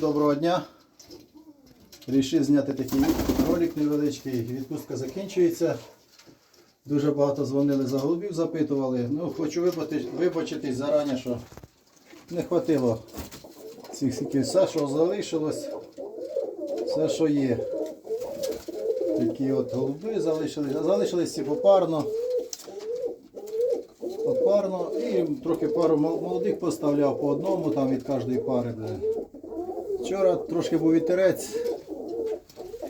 Доброго дня. Рішив зняти такий ролик невеличкий. Відпустка закінчується. Дуже багато дзвонили за голубів, запитували. Ну, хочу вибачитись зарані, що не хватило цих. Все, що залишилось, все, що є. Такі от голуби залишились. Залишились ці попарно. Попарно. І трохи пару молодих поставляв по одному там від кожної пари. блин. Вчора трошки був вітерець,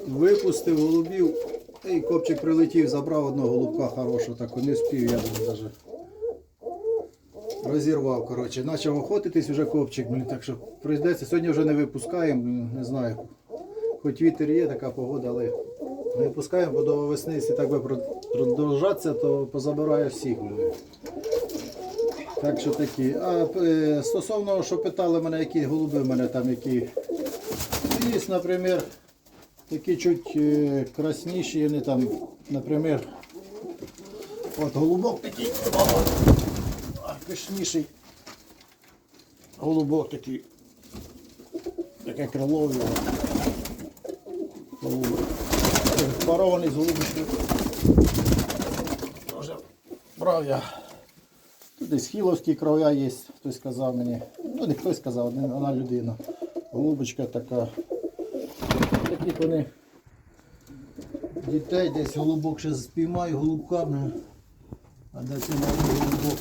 випустив голубів, і копчик прилетів, забрав одного голубка хорошого, так не встиг, я навіть. Розірвав, коротше. Почав охотитись вже копчик, блін, так що прийдеться. Сьогодні вже не випускаємо, не знаю. Хоч вітер є, така погода, але не випускаємо, бо до весни, якщо так би продовжатися, то позабирає всіх. Блін. Так що такі. А е, стосовно, що питали мене, які голуби в мене там, які. Є, наприклад, такі чуть е, красніші, вони там, наприклад, от голубок такий, а, пишніший. Голубок такий. Таке крило Парований з голубочкою. Тоже брав я. Тут десь хіловські кров'я є, хтось сказав мені. Ну не хтось сказав, вона людина. Голубочка така. Такі вони дітей десь голубок ще спіймаю голубками. А де це малий голубок?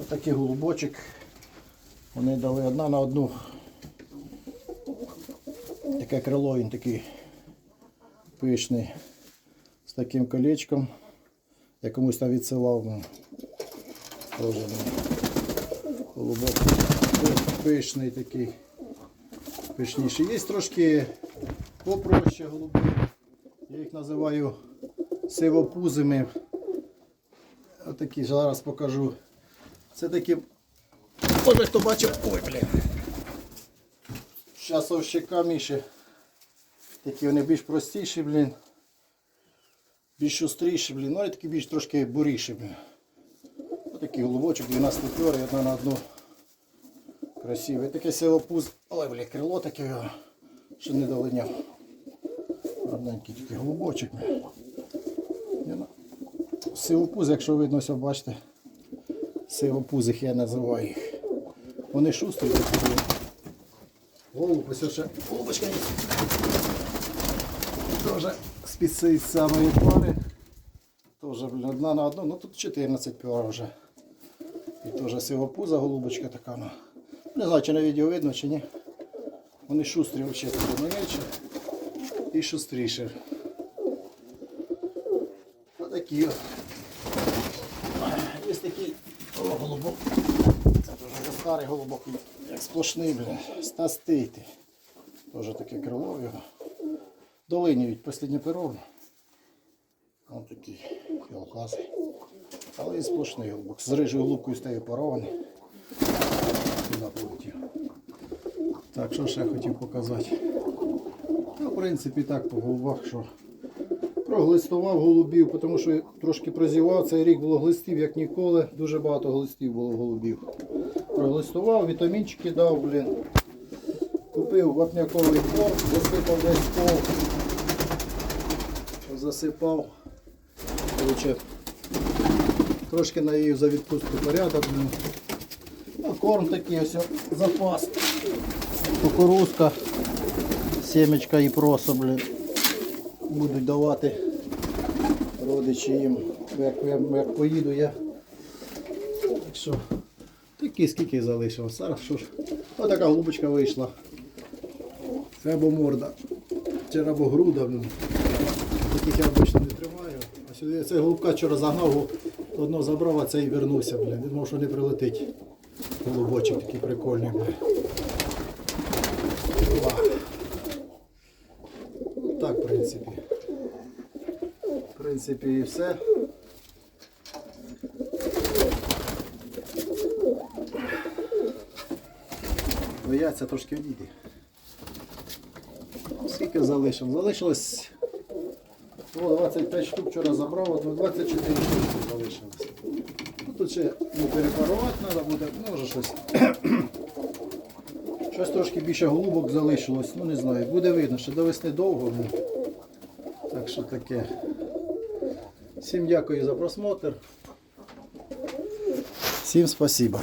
Ось такий голубочок. Вони дали одна на одну. Таке крило він такий пишний. З таким колечком. Я комусь там відсилав. ну, Тоже пишний такий. Пишніший. Є трошки попроще голуби. Я їх називаю сивопузими. Отакі зараз покажу. Це такі. Може хто бачив. Ой, блін. Часовщиками ще. Такі вони більш простіші, блін. Більш шустріші, блін. Ну і такі більш трошки буріші, блін. Отакий голубочок, 12 пьори, одна на одну. Красивий. Таке силопуз. Ой, блін, крило таке, його, що не долиняв. Одненький такий голубочок. блін. Я на- Сивопуз, якщо видно, ось бачите. Сивопузих я називаю їх. Вони шустрі. Голуб, ось ще голубочка є. Тоже з-під цієї самої пари. Блін, одна на одну, ну тут 14 пар вже. І теж сивопуза голубочка така. Ну. Не знаю, чи на відео видно, чи ні. Вони шустрі взагалі такі менші і шустріші. Отакі от. Є такий голубок. Старий голубок, як сплошний, блін, стастити. Теж таке крило його. Долинюють останнє перо. Ось такий фіалкасий. Але і сплошний голубок. З рижою голубкою стає парований. Сюди. Так, що ще хотів показати? Ну, в принципі, так по голубах, що проглистував голубів, тому що трошки прозівав. Цей рік було глистів, як ніколи. Дуже багато глистів було голубів. Проглистував, вітамінчики дав, блін. Купив вапняковий корм, засипав десь пол. Засипав. Короче, трошки навів за відпустку порядок. Ну, корм такий ось запас. Кукурузка, сімечка і просо, блін. Будуть давати родичі їм. Як, як поїду я. Так що, такі скільки залишилось. Зараз що ж. Ось така голубочка вийшла. Це або морда. Це або груда. Таких я обично не тримаю. А сюди цей голубка вчора загнав, одного забрав, а цей вернувся, блін. Він думав, що не прилетить. Голубочок такий прикольний. Ну, Так, в принципі. В принципі, і все. Бояться трошки відійти. Скільки залишилось? Залишилось О, 25 штук вчора забрав, от 24 штуки залишилось. Ну, тут ще ну, перепарувати треба буде, ну, може щось. Щось трошки більше голубок залишилось, ну не знаю, буде видно, що до весни довго. Ну. Так що таке. Всім дякую за просмотр. Всім спасибо.